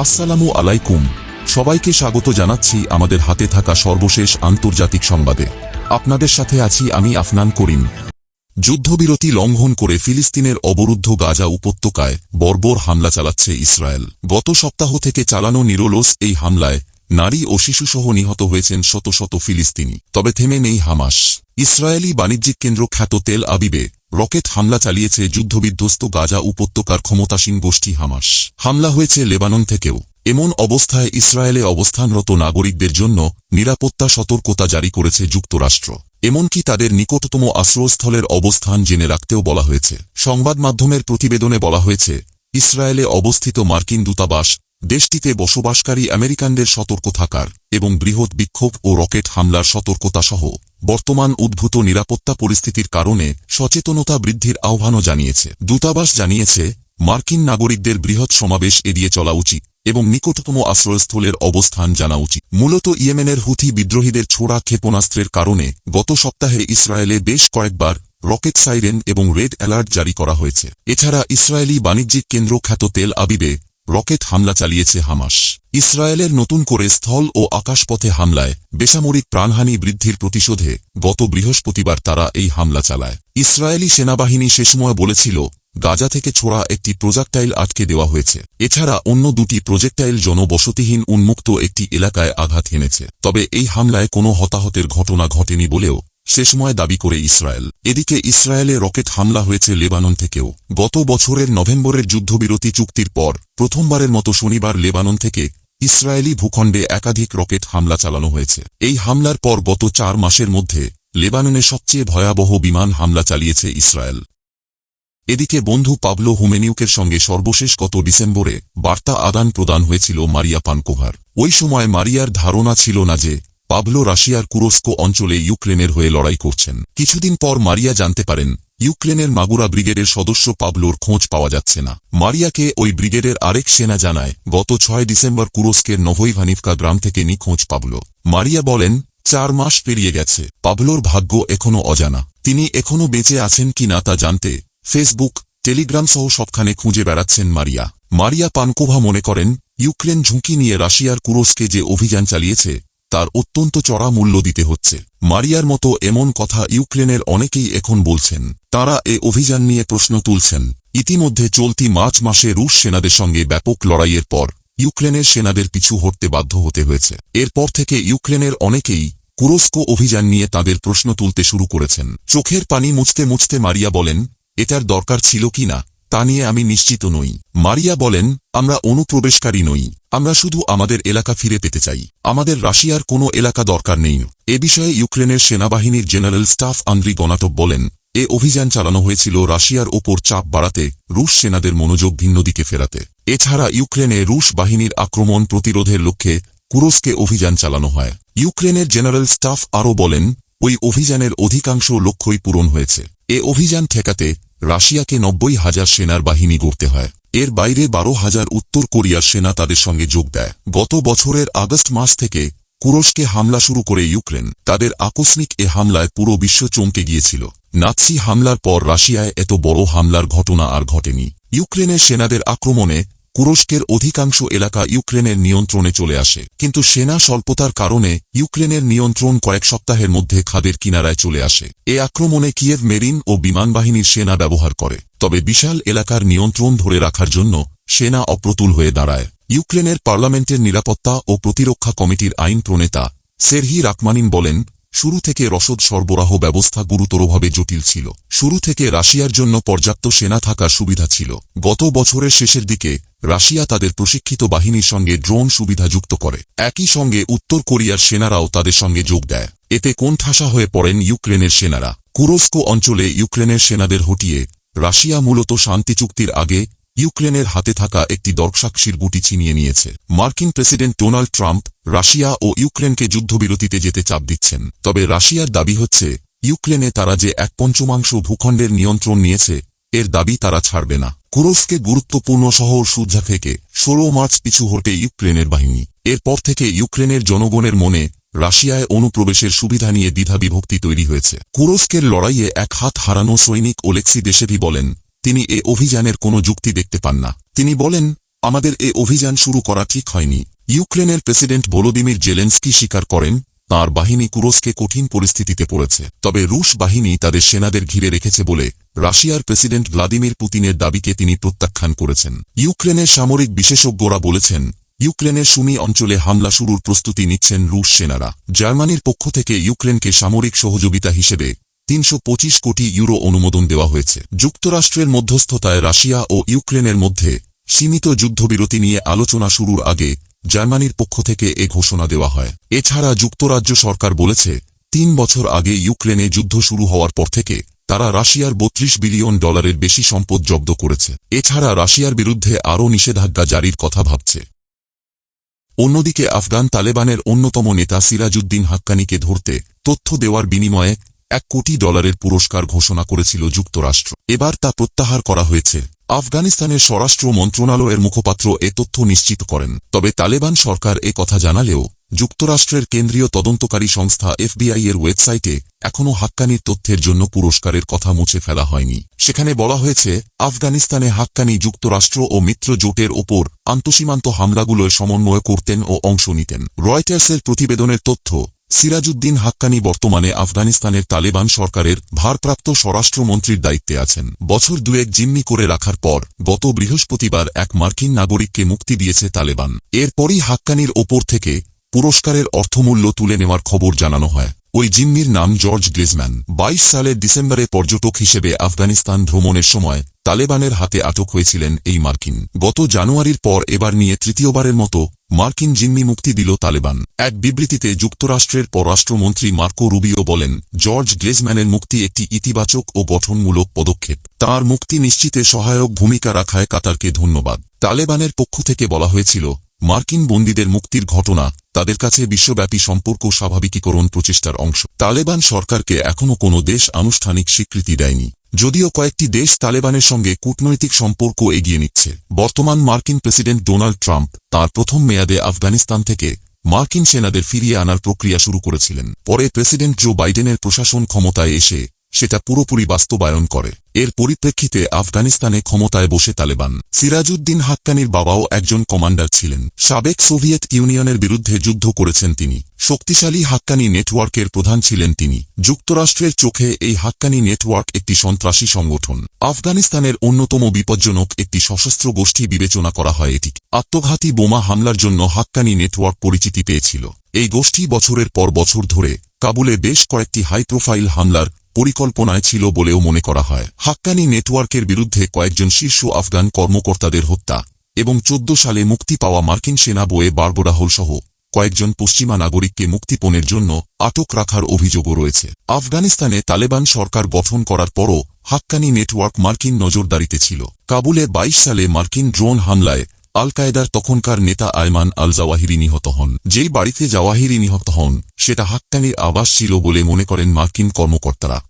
আসসালামু আলাইকুম। সবাইকে স্বাগত জানাচ্ছি আমাদের হাতে থাকা সর্বশেষ আন্তর্জাতিক সংবাদে। আপনাদের সাথে আছি আমি আফনান করিম। যুদ্ধবিরতি লঙ্ঘন করে ফিলিস্তিনের অবরুদ্ধ গাজা উপত্যকায় বর্বর হামলা চালাচ্ছে ইসরায়েল। গত সপ্তাহ থেকে চালানো নিরোলস এই হামলায় নারী ও শিশুসহ নিহত হয়েছেন শত শত ফিলিস্তিনি। তবে থেমে নেই হামাস। ইসরায়েলি বাণিজ্যিক কেন্দ্র খ্যাত তেল আবিবে রকেট হামলা চালিয়েছে যুদ্ধবিধ্বস্ত গাজা উপত্যকার ক্ষমতাসীন গোষ্ঠী হামাস। হামলা হয়েছে লেবানন থেকেও। এমন অবস্থায় ইসরায়েলে অবস্থানরত নাগরিকদের জন্য নিরাপত্তা সতর্কতা জারি করেছে যুক্তরাষ্ট্র। এমনকি তাদের নিকটতম আশ্রয়স্থলের অবস্থান জেনে রাখতেও বলা হয়েছে। সংবাদ মাধ্যমের প্রতিবেদনে বলা হয়েছে, ইসরায়েলে অবস্থিত মার্কিন দূতাবাস দেশটিতে বসবাসকারী আমেরিকানদের সতর্ক থাকার এবং বৃহৎ বিক্ষোভ ও রকেট হামলার সতর্কতাসহ বর্তমান উদ্ভূত নিরাপত্তা পরিস্থিতির কারণে সচেতনতা বৃদ্ধির আহ্বানও জানিয়েছে। দূতাবাস জানিয়েছে, মার্কিন নাগরিকদের বৃহৎ সমাবেশ এড়িয়ে চলা উচিত এবং নিকটতম আশ্রয়স্থলের অবস্থান জানা উচিত। মূলত ইয়েমেনের হুথি বিদ্রোহীদের ছোড়া ক্ষেপণাস্ত্রের কারণে গত সপ্তাহে ইসরায়েলে বেশ কয়েকবার রকেট সাইরেন এবং রেড অ্যালার্ট জারি করা হয়েছে। এছাড়া ইসরায়েলি বাণিজ্যিক কেন্দ্র খ্যাত তেল আবিবে রকেট হামলা চালিয়েছে হামাস। ইসরায়েলের নতুন করে স্থল ও আকাশপথে হামলায় বেসামরিক প্রাণহানি বৃদ্ধির প্রতিশোধে গত বৃহস্পতিবার তারা এই হামলা চালায়। ইসরায়েলি সেনাবাহিনী সে সময় বলেছিল, গাজা থেকে ছোড়া একটি প্রোজেক্টাইল আটকে দেওয়া হয়েছে। এছাড়া অন্য দুটি প্রজেক্টাইল জনবসতিহীন উন্মুক্ত একটি এলাকায় আঘাত হেনেছে। তবে এই হামলায় কোনো হতাহতের ঘটনা ঘটেনি বলেও সে সময় দাবি করে ইসরায়েল। এদিকে ইসরায়েলে রকেট হামলা হয়েছে লেবানন থেকেও। গত বছরের নভেম্বরের যুদ্ধবিরতি চুক্তির পর প্রথমবারের মতো শনিবার লেবানন থেকে ইসরায়েলি ভূখণ্ডে একাধিক রকেট হামলা চালানো হয়েছে। এই হামলার পর গত চার মাসের মধ্যে লেবাননে সবচেয়ে ভয়াবহ বিমান হামলা চালিয়েছে ইসরায়েল। এদিকে বন্ধু পাবলো হুমেনিউকের সঙ্গে সর্বশেষ গত ডিসেম্বরে বার্তা আদান প্রদান হয়েছিল মারিয়া পানকোভার। ওই সময় মারিয়ার ধারণা ছিল না যে পাবলো রাশিয়ার কুরস্কো অঞ্চলে ইউক্রেনের হয়ে লড়াই করছেন। কিছুদিন পর মারিয়া জানতে পারেন, ইউক্রেনের মাগুরা ব্রিগেডের সদস্য পাবলোর খোঁজ পাওয়া যাচ্ছে না। মারিয়াকে ওই ব্রিগেডের আরেক সেনা জানায়, গত ছয় ডিসেম্বর কুরস্কের নভৈভানিভকা গ্রাম থেকে নিখোঁজ পাবলো। মারিয়া বলেন চার মাস পেরিয়ে গেছে। পাবলোর ভাগ্য এখনও অজানা। তিনি এখনও বেঁচে আছেন কি না তা জানতে ফেসবুক, টেলিগ্রাম সহ সবখানে খুঁজে বেড়াচ্ছেন মারিয়া। মারিয়া পানকোভা মনে করেন, ইউক্রেন ঝুঁকি নিয়ে রাশিয়ার কুরস্কে যে অভিযান চালিয়েছে, তার অত্যন্ত চড়া মূল্য দিতে হচ্ছে। মারিয়ার মতো এমন কথা ইউক্রেনের অনেকেই এখন বলছেন। তারা এ অভিযান নিয়ে প্রশ্ন তুলছেন। ইতিমধ্যে চলতি মার্চ মাসে রুশ সেনাদের সঙ্গে ব্যাপক লড়াইয়ের পর। ইউক্রেনের সেনাদের পিছু হটতে বাধ্য হতে হয়েছে। এরপর থেকে ইউক্রেনের অনেকেই কুরস্কো অভিযান নিয়ে তাদের প্রশ্ন তুলতে শুরু করেছেন। চোখের পানি মুছতে মুছতে মারিয়া বলেন, এটার দরকার ছিল কি না? তা নিয়ে আমি নিশ্চিত নই। মারিয়া বলেন, আমরা অনুপ্রবেশকারী নই। আমরা শুধু আমাদের এলাকা ফিরে পেতে চাই। আমাদের রাশিয়ার কোনো এলাকা দরকার নেই। এ বিষয়ে ইউক্রেনের সেনাবাহিনীর জেনারেল স্টাফ আন্দ্রি গনাটভ বলেন, এ অভিযান চালানো হয়েছিল রাশিয়ার ওপর চাপ বাড়াতে, রুশ সেনাদের মনোযোগ ভিন্ন দিকে ফেরাতে। এছাড়া ইউক্রেনে রুশ বাহিনীর আক্রমণ প্রতিরোধের লক্ষ্যে কুরস্কে অভিযান চালানো হয়। ইউক্রেনের জেনারেল স্টাফ আরও বলেন, ওই অভিযানের অধিকাংশ লক্ষ্যই পূরণ হয়েছে। এ অভিযান ঠেকাতে রাশিয়াকে নব্বই হাজার সেনার বাহিনী গড়তে হয়। এর বাইরে বারো হাজার উত্তর কোরিয়ার সেনা তাদের সঙ্গে যোগ দেয়। গত বছরের আগস্ট মাস থেকে কুরস্কে হামলা শুরু করে ইউক্রেন। তাদের আকস্মিক এ হামলায় পুরো বিশ্ব চমকে গিয়েছিল। নাৎসি হামলার পর রাশিয়ায় এত বড় হামলার ঘটনা আর ঘটেনি। ইউক্রেনের সেনাদের আক্রমণে কুরস্কের অধিকাংশ এলাকা ইউক্রেনের নিয়ন্ত্রণে চলে আসে। কিন্তু সেনা স্বল্পতার কারণে ইউক্রেনের নিয়ন্ত্রণ কয়েক সপ্তাহের মধ্যে খাদের কিনারায় চলে আসে। এ আক্রমণে কিয়েভ মেরিন ও বিমানবাহিনীর সেনা ব্যবহার করে। তবে বিশাল এলাকার নিয়ন্ত্রণ ধরে রাখার জন্য সেনা অপ্রতুল হয়ে দাঁড়ায়। ইউক্রেনের পার্লামেন্টের নিরাপত্তা ও প্রতিরক্ষা কমিটির আইন প্রণেতা সেরহি রাকমানিন বলেন, শুরু থেকে রসদ সরবরাহ ব্যবস্থা গুরুতরভাবে জটিল ছিল। শুরু থেকে রাশিয়ার জন্য পর্যাপ্ত সেনা থাকার সুবিধা ছিল। গত বছরের শেষের দিকে রাশিয়া তাদের প্রশিক্ষিত বাহিনীর সঙ্গে ড্রোন সুবিধা যুক্ত করে। একই সঙ্গে উত্তর কোরিয়ার সেনারাও তাদের সঙ্গে যোগ দেয়। এতে কোণঠাসা হয়ে পড়েন ইউক্রেনের সেনারা। কুরস্কো অঞ্চলে ইউক্রেনের সেনাদের হটিয়ে রাশিয়া মূলত শান্তি চুক্তির আগে ইউক্রেনের হাতে থাকা একটি দর্শাক্ষীর গুটি ছিনিয়ে নিয়েছে। মার্কিন প্রেসিডেন্ট ডোনাল্ড ট্রাম্প রাশিয়া ও ইউক্রেনকে যুদ্ধবিরতিতে যেতে চাপ দিচ্ছেন। তবে রাশিয়ার দাবি হচ্ছে, ইউক্রেনে তারা যে এক পঞ্চমাংশ ভূখণ্ডের নিয়ন্ত্রণ নিয়েছে, এর দাবি তারা ছাড়বে না। কুরস্কে গুরুত্বপূর্ণ শহর সুজ্জা থেকে ষোলো মার্চ পিছু হটে ইউক্রেনের বাহিনী। এরপর থেকে ইউক্রেনের জনগণের মনে রাশিয়ায় অনুপ্রবেশের সুবিধা নিয়ে দ্বিধা বিভক্তি তৈরি হয়েছে। কুরস্কের লড়াইয়ে এক হাত হারানো সৈনিক ওলেক্সি দেশেভি বলেন, তিনি এ অভিযানের কোনো যুক্তি দেখতে পান না। তিনি বলেন, আমাদের এ অভিযান শুরু করা ঠিক হয়নি। ইউক্রেনের প্রেসিডেন্ট ভলোদিমির জেলেন্সকি স্বীকার করেন তার বাহিনী কুরস্কে কঠিন পরিস্থিতিতে পড়েছে। তবে রুশ বাহিনী তাদের সেনাদের ঘিরে রেখেছে বলে রাশিয়ার প্রেসিডেন্ট ভ্লাদিমির পুতিনের দাবিকে তিনি প্রত্যাখ্যান করেছেন। ইউক্রেনের সামরিক বিশেষজ্ঞরা বলেছেন, ইউক্রেনের সুমি অঞ্চলে হামলা শুরুর প্রস্তুতি নিচ্ছেন রুশ সেনারা। জার্মানির পক্ষ থেকে ইউক্রেনকে সামরিক সহযোগিতা হিসেবে তিনশো পঁচিশ কোটি ইউরো অনুমোদন দেওয়া হয়েছে। যুক্তরাষ্ট্রের মধ্যস্থতায় রাশিয়া ও ইউক্রেনের মধ্যে সীমিত যুদ্ধবিরতি নিয়ে আলোচনা শুরুর আগে জার্মানির পক্ষ থেকে এ ঘোষণা দেওয়া হয়। এছাড়া যুক্তরাজ্য সরকার বলেছে, তিন বছর আগে ইউক্রেনে যুদ্ধ শুরু হওয়ার পর থেকে তারা রাশিয়ার বত্রিশ বিলিয়ন ডলারের বেশি সম্পদ জব্দ করেছে। এছাড়া রাশিয়ার বিরুদ্ধে আরও নিষেধাজ্ঞা জারির কথা ভাবছে। অন্যদিকে আফগান তালেবানের অন্যতম নেতা সিরাজউদ্দিন হাক্কানিকে ধরতে তথ্য দেওয়ার বিনিময়ে এক কোটি ডলারের পুরস্কার ঘোষণা করেছিল যুক্তরাষ্ট্র। এবার তা প্রত্যাহার করা হয়েছে। আফগানিস্তানের স্বরাষ্ট্র মন্ত্রণালয়ের মুখপাত্র এ তথ্য নিশ্চিত করেন। তবে তালেবান সরকার এ কথা জানালেও যুক্তরাষ্ট্রের কেন্দ্রীয় তদন্তকারী সংস্থা এফবিআই এর ওয়েবসাইটে এখনও হাক্কানির তথ্যের জন্য পুরস্কারের কথা মুছে ফেলা হয়নি। সেখানে বলা হয়েছে, আফগানিস্তানে হাক্কানি যুক্তরাষ্ট্র ও মিত্র জোটের ওপর আন্তঃসীমান্ত হামলাগুলোয় সমন্বয় করতেন ও অংশ নিতেন। রয়টার্সের প্রতিবেদনের তথ্য সিরাজউদ্দিন হাক্কানি বর্তমানে আফগানিস্তানের তালেবান সরকারের ভারপ্রাপ্ত স্বরাষ্ট্রমন্ত্রীর দায়িত্বে আছেন। বছর দুয়েক জিম্মি করে রাখার পর গত বৃহস্পতিবার এক মার্কিন নাগরিককে মুক্তি দিয়েছে তালেবান। এরপরই হাক্কানির ওপর থেকে পুরস্কারের অর্থমূল্য তুলে নেওয়ার খবর জানানো হয়। ওই জিম্মির নাম জর্জ গ্লিজম্যান। বাইশ সালের ডিসেম্বরে পর্যটক হিসেবে আফগানিস্তান ভ্রমণের সময় তালেবানের হাতে আটক হয়েছিলেন এই মার্কিন। গত জানুয়ারির পর এবার নিয়ে তৃতীয়বারের মতো মার্কিন জিম্মি মুক্তি দিল তালেবান। এক বিবৃতিতে যুক্তরাষ্ট্রের পররাষ্ট্রমন্ত্রী মার্কো রুবিও বলেন, জর্জ গ্লেজম্যানের মুক্তি একটি ইতিবাচক ও গঠনমূলক পদক্ষেপ। তার মুক্তি নিশ্চিতে সহায়ক ভূমিকা রাখায় কাতারকে ধন্যবাদ। তালেবানের পক্ষ থেকে বলা হয়েছিল মার্কিন বন্দীদের মুক্তির ঘটনা, তাদের কাছে বিশ্বব্যাপী সম্পর্ক স্বাভাবিকীকরণ প্রচেষ্টার অংশ। তালেবান সরকারকে এখনও কোনো দেশ আনুষ্ঠানিক স্বীকৃতি দেয়নি, যদিও কয়েকটি দেশ তালেবানের সঙ্গে কূটনৈতিক সম্পর্ক এগিয়ে নিচ্ছে। বর্তমান মার্কিন প্রেসিডেন্ট ডোনাল্ড ট্রাম্প তার প্রথম মেয়াদে আফগানিস্তান থেকে মার্কিন সেনাদের ফিরিয়ে আনার প্রক্রিয়া শুরু করেছিলেন। পরে প্রেসিডেন্ট জো বাইডেনের প্রশাসন ক্ষমতায় এসে সেটা পুরোপুরি বাস্তবায়ন করে। এর পরিপ্রেক্ষিতে আফগানিস্তানে ক্ষমতায় বসে তালেবান। সিরাজউদ্দিন হাক্কানির বাবাও একজন কমান্ডার ছিলেন। সাবেক সোভিয়েত ইউনিয়নের বিরুদ্ধে যুদ্ধ করেছেন তিনি। শক্তিশালী হাক্কানি নেটওয়ার্কের প্রধান ছিলেন তিনি। যুক্তরাষ্ট্রের চোখে এই হাক্কানি নেটওয়ার্ক একটি সন্ত্রাসী সংগঠন। আফগানিস্তানের অন্যতম বিপজ্জনক একটি সশস্ত্র গোষ্ঠী বিবেচনা করা হয় এটি। আত্মঘাতী বোমা হামলার জন্য হাক্কানি নেটওয়ার্ক পরিচিতি পেয়েছিল। এই গোষ্ঠী বছরের পর বছর ধরে কাবুলে বেশ কয়েকটি হাই প্রোফাইল হামলার পরিকল্পনায় ছিল বলেও মনে করা হয়। হাক্কানি নেটওয়ার্কের বিরুদ্ধে কয়েকজন শীর্ষ আফগান কর্মকর্তাদের হত্যা এবং চোদ্দ সালে মুক্তি পাওয়া মার্কিন সেনা বয়ে বারবোরাহল সহ কয়েকজন পশ্চিমা নাগরিককে মুক্তিপণের জন্য আটক রাখার অভিযোগও রয়েছে। আফগানিস্তানে তালেবান সরকার গঠন করার পরও হাক্কানি নেটওয়ার্ক মার্কিন নজরদারিতে ছিল। কাবুলে ২২ সালে মার্কিন ড্রোন হামলায় আল কায়দার তখনকার নেতা আয়মান আল জাওয়াহিরি নিহত হন। যেই বাড়িতে জাওয়াহিরি নিহত হন, সেটা হাক্কানির আবাস ছিল বলে মনে করেন মার্কিন কর্মকর্তারা।